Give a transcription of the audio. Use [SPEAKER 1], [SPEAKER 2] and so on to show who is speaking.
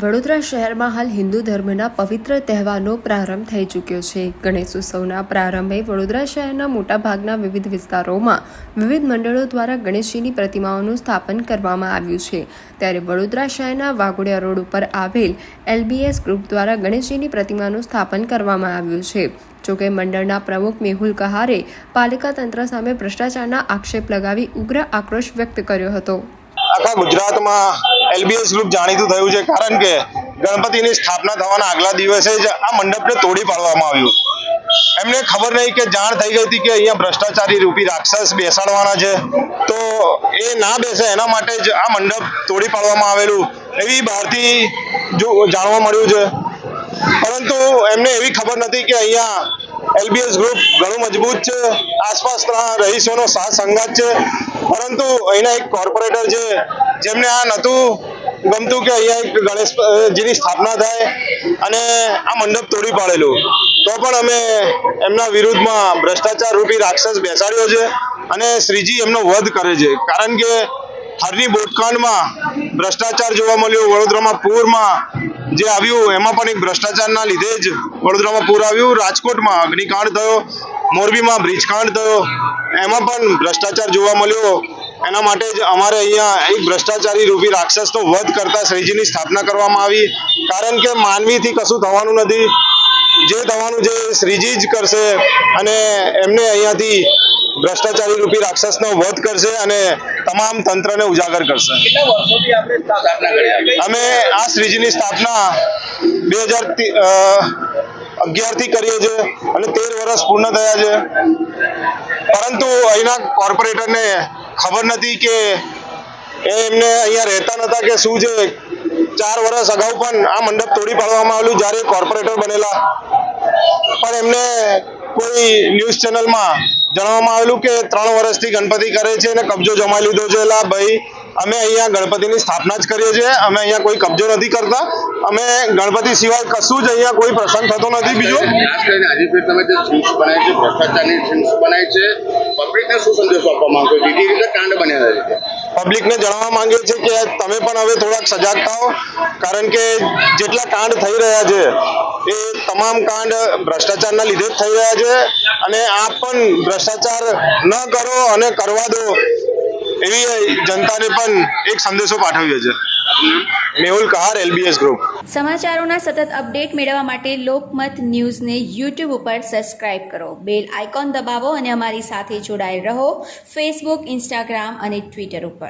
[SPEAKER 1] વડોદરા શહેરમાં હાલ હિન્દુ ધર્મના પવિત્ર તહેવારનો પ્રારંભ થઈ ચૂક્યો છે. ગણેશ ઉત્સવના પ્રારંભે વડોદરા શહેરના મોટાભાગના વિવિધ વિસ્તારોમાં વિવિધ મંડળો દ્વારા ગણેશજીની પ્રતિમાઓનું સ્થાપન કરવામાં આવ્યું છે. ત્યારે વડોદરા શહેરના વાઘોડિયા રોડ ઉપર આવેલ એલબીએસ ગ્રુપ દ્વારા ગણેશજીની પ્રતિમાનું સ્થાપન કરવામાં આવ્યું છે. જોકે મંડળના પ્રમુખ મેહુલ કહારે પાલિકા તંત્ર સામે ભ્રષ્ટાચારના આક્ષેપ લગાવી ઉગ્ર આક્રોશ વ્યક્ત કર્યો હતો.
[SPEAKER 2] આખા ગુજરાતમાં એલબીએસ ગ્રુપ જાણીતું થયું છે કારણ કે ગણપતિની સ્થાપના થવાના આગલા દિવસે જ આ મંડપને તોડી પાડવામાં આવ્યું. એમને ખબર નહીં કે જાણ થઈ ગઈ હતી કે અહીંયા ભ્રષ્ટાચારી રૂપી રાક્ષસ બેસાડવાના છે. તો એ ના બેસે એના માટે જ આ મંડપ તોડી પાડવામાં આવેલું. એવી બહારથી જો જાણવા મળ્યું છે. પરંતુ એમને એવી ખબર નથી કે અહીંયા એલબીએસ ગ્રુપ ઘણું મજબૂત છે, આસપાસના રહીશોનો સાથ સંગાત છે. પરંતુ અહીંના એક કોર્પોરેટર છે જેમને આ નહોતું ગમતું કે અહીંયા એક ગણેશજીની સ્થાપના થાય અને આ મંડપ તોડી પાડેલું. તો પણ અમે એમના વિરુદ્ધમાં ભ્રષ્ટાચાર રૂપી રાક્ષસ બેસાડ્યો છે અને શ્રીજી એમનો વધ કરે છે. કારણ કે હરની બોટકાંડમાં ભ્રષ્ટાચાર જોવા મળ્યો વડોદરામાં પૂરમાં જે આવ્યું, એમાં પણ એક ભ્રષ્ટાચારના લીધે જ વડોદરામાં પૂર આવ્યું. રાજકોટમાં અગ્નિકાંડ થયો, મોરબીમાં બ્રિજકાંડ થયો. એમાં પણ ભ્રષ્ટાચાર જોવા મળ્યો. એના માટે જ અમારે અહીંયા એક ભ્રષ્ટાચારી રૂપી રાક્ષસનો વધ કરતા શ્રીજીની સ્થાપના કરવામાં આવી. કારણ કે માનવીથી કશું થવાનું નથી. જે થવાનું એ શ્રીજી જ કરશે અને એમને અહીંયાથી ભ્રષ્ટાચારી રૂપી રાક્ષસનો વધ કરશે અને તમામ તંત્રને ઉજાગર કરશે. અમે આ શ્રીજીની સ્થાપના બે હજાર અગિયારથી કરીએ છીએ અને તેર વર્ષ પૂર્ણ થયા છે. પરંતુ અહીંના કોર્પોરેટરને ખબર નથી કે એમને અહીંયા રહેતા નતા કે શું છે? ચાર વર્ષ અગાઉ પણ આ મંડપ તોડી પાડવામાં આવેલું જ્યારે કોર્પોરેટર બનેલા. પણ એમને કોઈ ન્યૂઝ ચેનલમાં જણાવવામાં આવેલું કે ત્રણ વર્ષથી ગણપતિ કરે છે અને કબજો જમા લીધો છે. એલા ભાઈ અમે અહીંયા ગણપતિની સ્થાપના જ કરીએ છીએ. અમે અહીંયા કોઈ કબજો નથી કરતા. અમે ગણપતિ સિવાય કશું જ અહીંયા કોઈ પ્રસંગ થતો નથી બીજો.
[SPEAKER 3] આજે ફેર તમે જે થીમ્સ બનાવી છે ભ્રષ્ટાચારની થીમ્સ બનાવી છે પબ્લિકને શું સંદેશો આપવા માંગો છો? જેથી રીતે કાંડ બન્યા છે.
[SPEAKER 2] પબ્લિકને જણાવવા માંગીએ છીએ કે તમે પણ હવે થોડાક સજાગ થાઓ. કારણ કે જેટલા કાંડ થઈ રહ્યા છે એ તમામ કાંડ ભ્રષ્ટાચારના લીધે જ થઈ રહ્યા છે. અને આપ પણ ભ્રષ્ટાચાર ન કરો અને કરવા દો. એવી જનતાને પણ એક સંદેશો પાઠવ્યો છે. Mehul Kahar, LBS group.
[SPEAKER 4] સમાચારોના સતત અપડેટ મેળવવા માટે લોકમત ન્યૂઝને યુટ્યુબ ઉપર સબસ્ક્રાઇબ કરો. બેલ આઇકોન દબાવો અને અમારી સાથે જોડાયેલ રહો. ફેસબુક, ઇન્સ્ટાગ્રામ અને ટ્વિટર ઉપર.